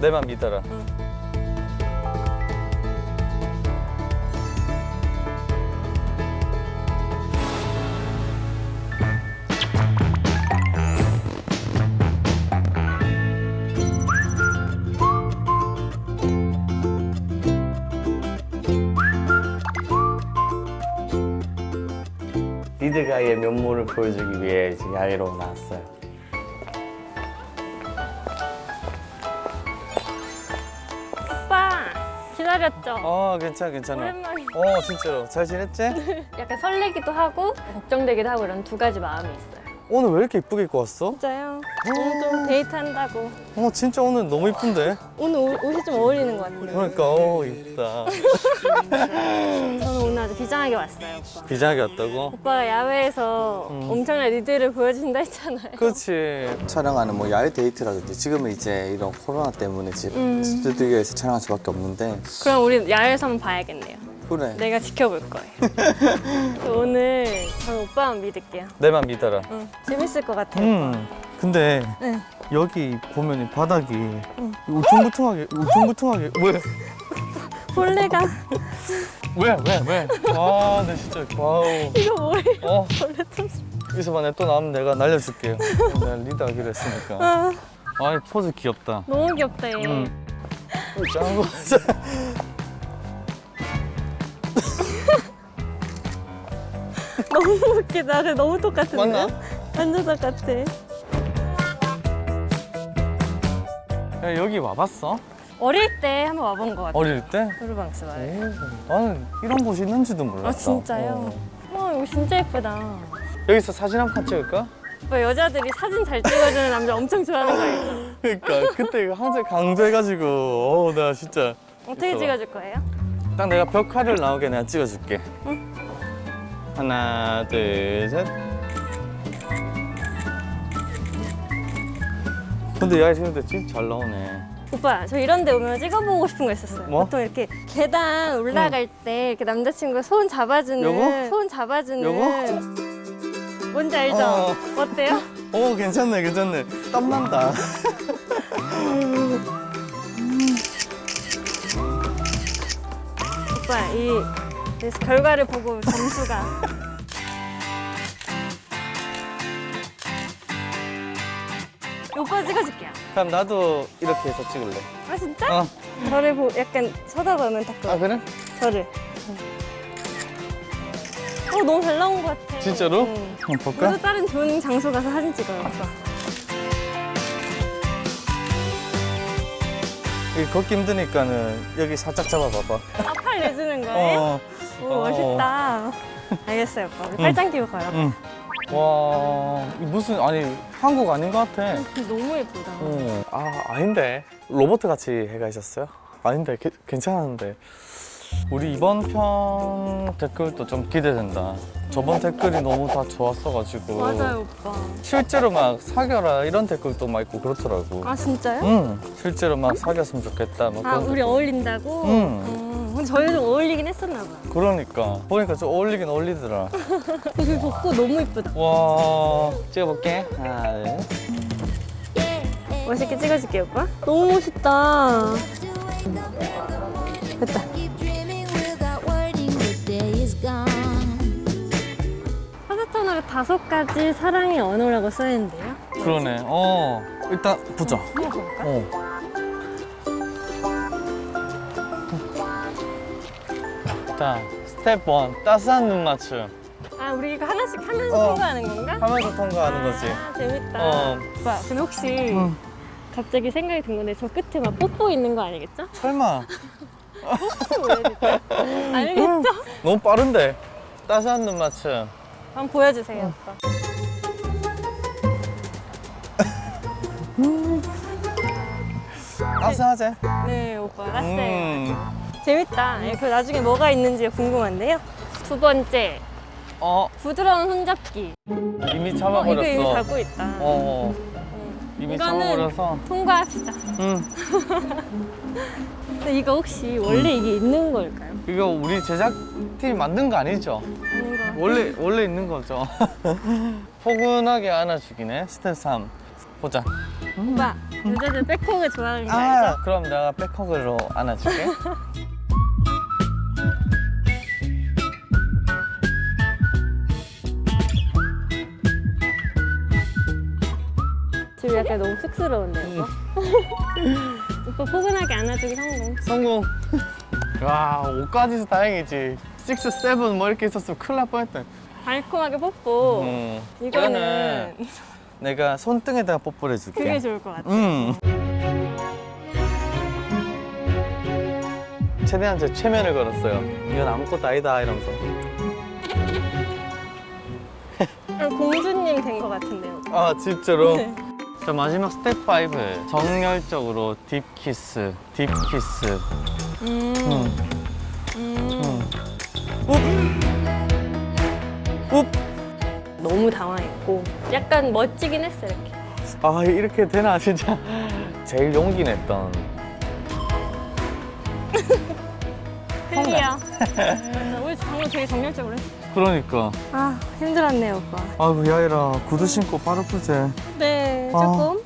내 맘 믿어라. 리드가의 면모를 보여주기 위해 지금 야외로 나왔어요. 기다렸죠? 어, 괜찮아, 괜찮아. 오랜만에 어, 진짜로. 잘 지냈지? 약간 설레기도 하고 걱정되기도 하고 이런 두 가지 마음이 있어요. 오늘 왜 이렇게 이쁘게 입고 왔어? 진짜요? 오늘 좀 데이트 한다고. 어, 진짜 오늘 너무 이쁜데? 오늘 옷- 옷이 좀 어울리는 것 같아요. 그러니까, 어, 이쁘다. 저는 오늘 아주 비장하게 왔어요, 오빠. 비장하게 왔다고? 오빠가 야외에서 음. 엄청난 리드를 보여준다 했잖아요. 그렇지. 촬영하는 뭐 야외 데이트라든지 지금은 이제 이런 코로나 때문에 지금 음. 스튜디오에서 촬영할 수밖에 없는데 그럼 우리 야외에서 한번 봐야겠네요. 그래. 내가 지켜볼 거예요. 오늘 저는 오빠만 믿을게요. 내맘 믿어라. 응, 재밌을 것 같아요. 음. 근데 네. 여기 보면 이 바닥이 울퉁불퉁하게 울퉁불퉁하게 왜? 벌레가 왜? 왜? 왜? 아, 나 진짜 와우. 이거 뭐예요? 어, 벌레 좀. 이서봐, 내또 나오면 내가 날려줄게요. 내가 리드 하기로 했으니까. 아, 아이, 포즈 귀엽다. 너무 귀엽다 얘. 음. 짱구. 너무 웃기다. 그래, 너무 똑같은데? 맞나? 완전 똑같아. 야, 여기 와봤어? 어릴 때 한번 와본 것 같아. 어릴 때? 노르방스 마을. 오, 나는 이런 곳이 있는지도 몰랐어. 아 진짜요? 와 이거 진짜 예쁘다. 여기서 사진 한 칸 찍을까? 오빠 여자들이 사진 잘 찍어주는 남자 엄청 좋아하는 거 알죠? 그러니까 그때 항상 강조해가지고 어우 나 진짜 어떻게 있어봐. 찍어줄 거예요? 딱 내가 벽화를 나오게 내가 찍어줄게. 하나 둘 셋. 근데 야 지금 진짜 잘 나오네. 오빠 저 이런 데 오면 찍어보고 싶은 거 있었어요. 뭐? 보통 이렇게 계단 올라갈 때 이렇게 남자친구가 손 잡아주는 요거? 손 잡아주는 요거? 뭔지 알죠? 어. 어. 때요 오 괜찮네 괜찮네. 땀 난다. 오빠 이 그래서 결과를 보고 점수가 오빠 찍어줄게요. 그럼 나도 이렇게 해서 찍을래. 아 진짜? 어. 저를 보 약간 쳐다보면 딱 아그 그래? 저를. 어 너무 잘 나온 것 같아. 진짜로? 응. 한번 볼까? 우리도 다른 좋은 장소 가서 사진 찍어요, 오빠. 여기 걷기 힘드니까는 여기 살짝 잡아봐봐. 아, 팔 내주는 거예요? 어. 오, 어. 멋있다. 알겠어요, 오빠. 우리 팔짱 끼고 가요. 응. 와이 무슨 아니 한국 아닌 것 같아. 너무 예쁘다. 어. 아 아닌데 로버트 같이 해가 있었어요? 아닌데 게- 괜찮았는데 우리 이번 편 댓글도 좀 기대된다. 저번 댓글이 너무 다 좋았어가지고 맞아요, 오빠. 실제로 막 사겨라 이런 댓글도 막 있고 그렇더라고. 아, 진짜요? 응 실제로 막 사귀었으면 좋겠다. 뭐 아, 그런 우리 댓글. 어울린다고? 응. 음, 저희도 어울리긴 했었나 봐. 그러니까 보니까 좀 어울리긴 어울리더라. 그 벚꽃 너무 예쁘다. 와 찍어볼게. 하나 둘. 멋있게 찍어줄게, 오빠. 너무 멋있다. 됐다. Keep dreaming without wording, the day is gone. 화사천으로 다섯 가지 사랑의 언어라고 써있는데요. 그러네. 어 일단 보자. 한 어. 자, 스텝 1. 따스한 눈 맞춤. 아, 우리 이거 하나씩 하면서 어. 통과하는 건가? 하면서 통과하는 거지. 아, 재밌다. 어. 오빠, 근데 혹시 응. 갑자기 생각이 든 건데 저 끝에 막 뽀뽀 있는 거 아니겠죠? 설마. 혹시 보여줄까요? 아니겠죠? 너무 빠른데. 따스한 눈 맞춤. 한번 보여주세요, 오빠. 따스하지? 네, 오빠. 났어요. 음. 재밌다. 예, 그 나중에 뭐가 있는지 궁금한데요. 두 번째, 어, 부드러운 손잡기. 이미 어, 잡아버렸어. 이거 이미 갖고 있다. 어, 응. 이미 이거는 잡아버려서. 통과합시다. 음. 근데 이거 혹시 원래 이게 있는 걸까요? 이거 우리 제작팀이 만든 거 아니죠? 아닌 거. 원래 원래 있는 거죠. 포근하게 안아주기네. 스텝 3. 보자. 오빠 여자들 백허그 좋아하는 거 아, 알죠? 그럼 내가 백허그로 안아줄게. 지금 약간 너무 쑥스러운데 오빠? 오빠 포근하게 안아주기 성공 성공. 와, 5까지서 다행이지. 6, 7, 뭐 이렇게 있었으면 큰일 날 뻔했다. 달콤하게 뽀뽀 음, 이거는 내가 손등에다가 뽀뽀를 해줄게. 그게 좋을 것 같아 음. 최대한 제 최면을 걸었어요. 이건 아무것도 아니다 이러면서. 공주님 된 것 같은데요 아 진짜로? 네. 자 마지막 스텝 5 정열적으로 딥 키스, 딥 키스. 음. 음. 음. 웁. 웁. 너무 당황 했고 약간 멋지긴 했어 이렇게 아 이렇게 되나 진짜. 제일 용기 냈던. 클리어 우리 방금 되게 정열적으로 했어 그러니까. 아 힘들었네요 오빠 아이고 야이라 구두 신고 풀제. 네 아. 조금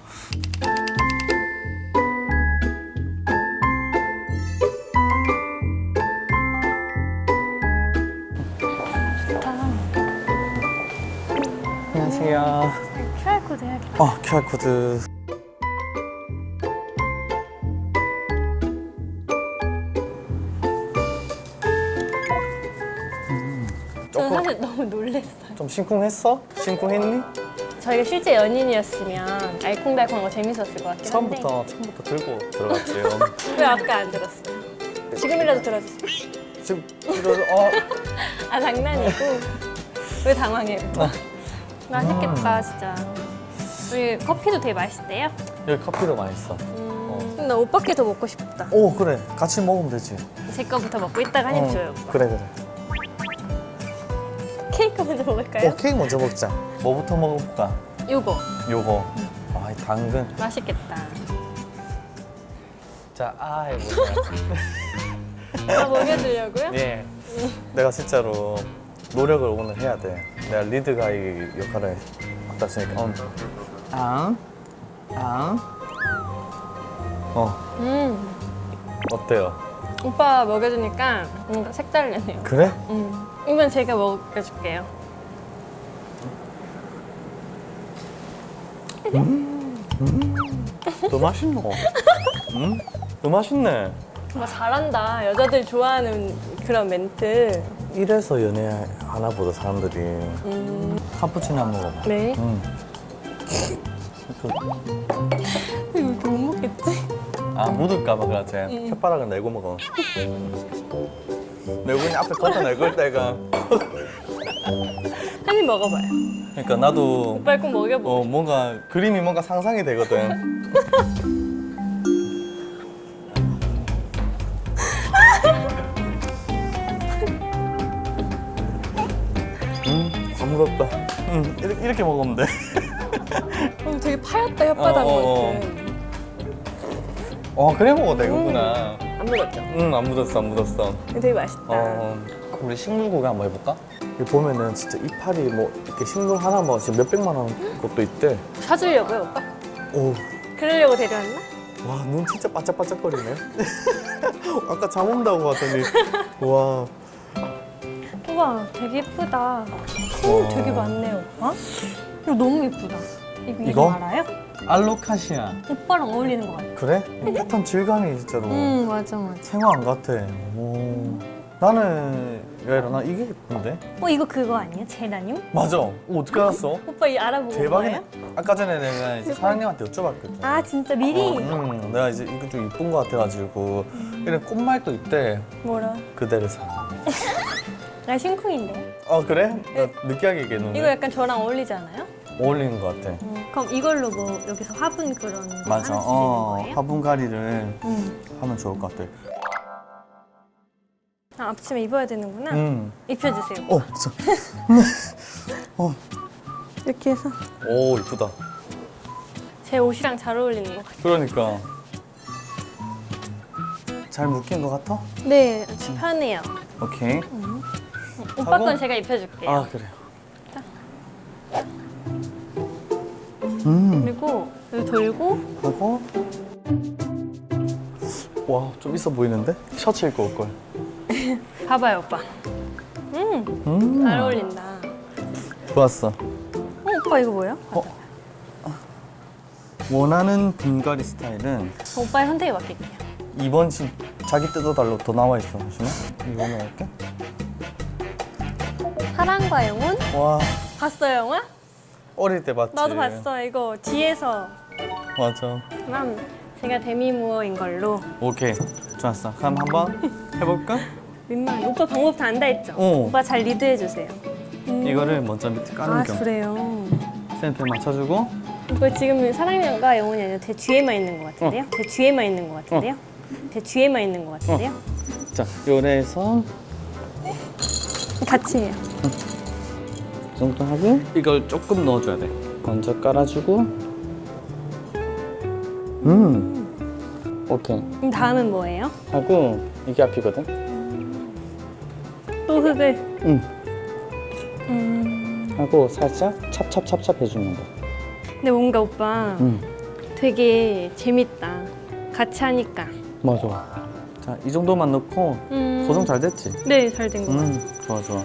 안녕하세요. QR코드 해야겠다 아 QR 코드. 저는 조금 사실 너무 놀랬어요 좀 심쿵했어? 심쿵했니? 저희가 실제 연인이었으면 알콩달콩한 거 재밌었을 것 같긴 한데 처음부터 처음부터 들고 들어갔지요. 왜 아까 안 들었어요? 지금이라도 들어주세요 지금 이러 어 아 장난이고 왜 당황해요? 맛있겠다 진짜 우리 커피도 되게 맛있대요 여기 커피도 맛있어. 음, 나 오빠 게더 먹고 싶다 오 그래 같이 먹으면 되지. 제 거부터 먹고 이따가 한입 어, 줘요 오빠 그래 그래. 케이크 먼저 먹을까요? 어 케이크 먼저 먹자. 뭐부터 먹어볼까? 요거 요거. 아, 이 당근. 맛있겠다 자, 아. 다 먹여주려고요? 예. 내가 진짜로 노력을 오늘 해야 돼. 내가 리드 가 이 역할을 쓰니까. 어. 앙, 앙. 어, 음 어때요? 오빠 먹여주니까 뭔가 색달라네요 그래? 음. 이건 제가 먹여줄게요 더 맛있노? 응? 더 맛있네. 정말 잘한다 여자들 좋아하는 그런 멘트 이래서 연애 하나 보다 사람들이 음. 카푸치노 한번 먹어봐. 네 응. 그, 이거 이렇게 못 먹겠지? 아 묻을까봐 그렇지. 혓바닥을 내고 먹어. 내고 그냥 앞에 걷어 내걸 때가. 한 입 먹어봐요 그러니까 나도 오빠 꼭 먹여보고 어 뭔가 그림이 뭔가 상상이 되거든. 음, 다 묻었다. 음, 이렇게, 이렇게 먹으면 돼. 어, 되게 파였다 혓바닥 어, 어, 어. 같은 어, 그래 먹어도 되겠구나. 안 먹었죠? 응, 안 묻었어, 안 묻었어. 이거 되게 맛있다 어, 우리 식물 구경 한번 해볼까? 여기 보면은 진짜 이파리 뭐 이렇게 식물 하나만 지금 몇 백만 원 것도 있대. 사주려고요 오빠? 오, 그러려고 데려왔나? 와, 눈 진짜 반짝반짝거리네. 아까 잠 온다고 하더니, 와, 우와 되게 예쁘다 어. 되게 많네요 오빠 이거 너무 예쁘다 이거 이름 이거? 알아요? 알로카시아. 오빠랑 어울리는 것 같아 그래? 패턴 질감이 진짜로 응 맞아 맞아 생화 안 같아. 오. 나는 야 일어나 이게 예쁜데? 어 이거 그거 아니에요? 제라늄? 맞아. 오, 어떻게 알았어? 오빠 이 알아보고 대박이네. 거예요? 아까 전에 내가 이제 사장님한테 여쭤봤거든. 아 진짜 미리? 어, 음, 내가 이제 이거 좀 이쁜 거 같아가지고 이런 꽃말도 있대. 뭐라? 그대를 사. 나 심쿵인데 어 그래? 나 느끼하게 얘기했는데 이거 약간 저랑 어울리지 않아요? 어울리는 것 같아. 음, 그럼 이걸로 뭐 여기서 화분 그런 거 맞아. 어, 거예요? 화분가리를 음. 하면 좋을 것 같아. 아, 앞치마 입어야 되는구나 음. 입혀주세요 어, 진짜. 이렇게 해서 오 이쁘다. 제 옷이랑 잘 어울리는 것 같아요 그러니까 잘 묶인 것 같아? 네 편해요 오케이. 오빠? 건 제가 입혀줄게요 아 그래요. 음. 그리고 여기 돌고 하고 와좀 있어 보이는데? 셔츠 입고 올 걸 봐봐요 오빠. 음, 음잘 어울린다. 좋았어 어, 오빠 이거 뭐예요? 원하는 분갈이 스타일은 오빠의 선택에 맡길게요. 2번 신 자기 뜯어달라고 더 나와 있어 보시면 이거 넣을게 사랑과 영혼? 와 봤어요 영화? 어릴 때 봤지 나도 봤어. 이거 뒤에서 맞아 그럼 제가 데미무어인 걸로 오케이 좋았어 그럼 한번 해볼까? 민망. 오빠 방법 다 안다 했죠? 어. 오빠 잘 리드해 주세요. 이거를 먼저 밑에 까는 아 겸 그래요. 샘플 맞춰주고 오빠 지금 사랑과 영혼이 아니라 제 뒤에만 있는 것 같은데요? 제 뒤에만 있는 것 같은데요? 제 뒤에만 있는 것 같은데요? 자 요래서 같이 해요. 이 정도 하고 이걸 조금 넣어줘야 돼 먼저 깔아주고 음 오케이 그럼 다음은 뭐예요? 하고 이게 앞이거든 또 흙을. 응 음. 하고 살짝 찹찹찹찹 해주는 거 근데 뭔가 오빠 음. 되게 재밌다. 같이 하니까. 맞아 자 이 정도만 넣고 음. 고정 잘 됐지? 네, 잘된것 같아요. 음 좋아 좋아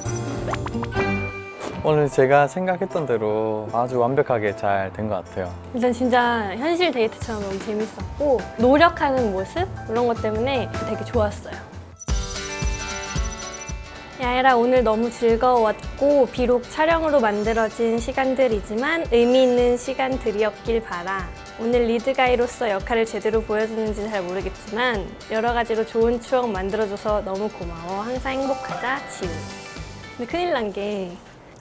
오늘 제가 생각했던 대로 아주 완벽하게 잘 된 것 같아요 일단 진짜 현실 데이트처럼 너무 재밌었고 노력하는 모습 그런 것 때문에 되게 좋았어요. 야애라 오늘 너무 즐거웠고 비록 촬영으로 만들어진 시간들이지만 의미 있는 시간들이었길 바라. 오늘 리드가이로서 역할을 제대로 보여주는지 잘 모르겠지만 여러 가지로 좋은 추억 만들어줘서 너무 고마워. 항상 행복하자 지우. 근데 큰일 난 게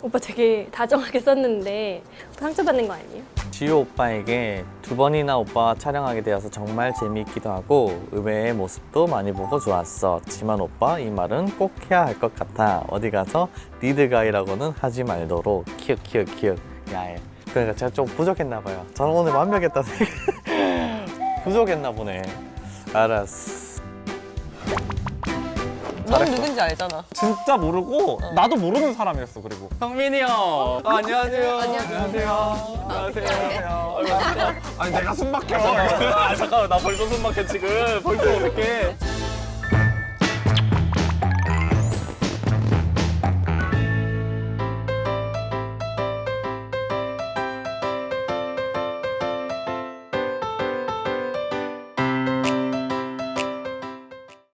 오빠 되게 다정하게 썼는데 상처받는 거 아니에요? 지효 오빠에게 두 번이나 오빠와 촬영하게 되어서 정말 재미있기도 하고 의외의 모습도 많이 보고 좋았어. 지만 오빠 이 말은 꼭 해야 할 것 같아. 어디 가서 리드가이라고는 하지 말도록 키읔 키읔 키읔 야해. 그러니까 제가 좀 부족했나 봐요. 저는 오늘 완벽했다 생각. 부족했나 보네. 알았어. 넌 누군지 알잖아. 진짜 모르고 나도 모르는 사람이었어 그리고 성민이 형. 아, 안녕하세요. 안녕하세요. 안녕하세요. 아니 내가 숨 막혀 아 잠깐만 나 벌써 숨 막혀 지금 벌써 어떡해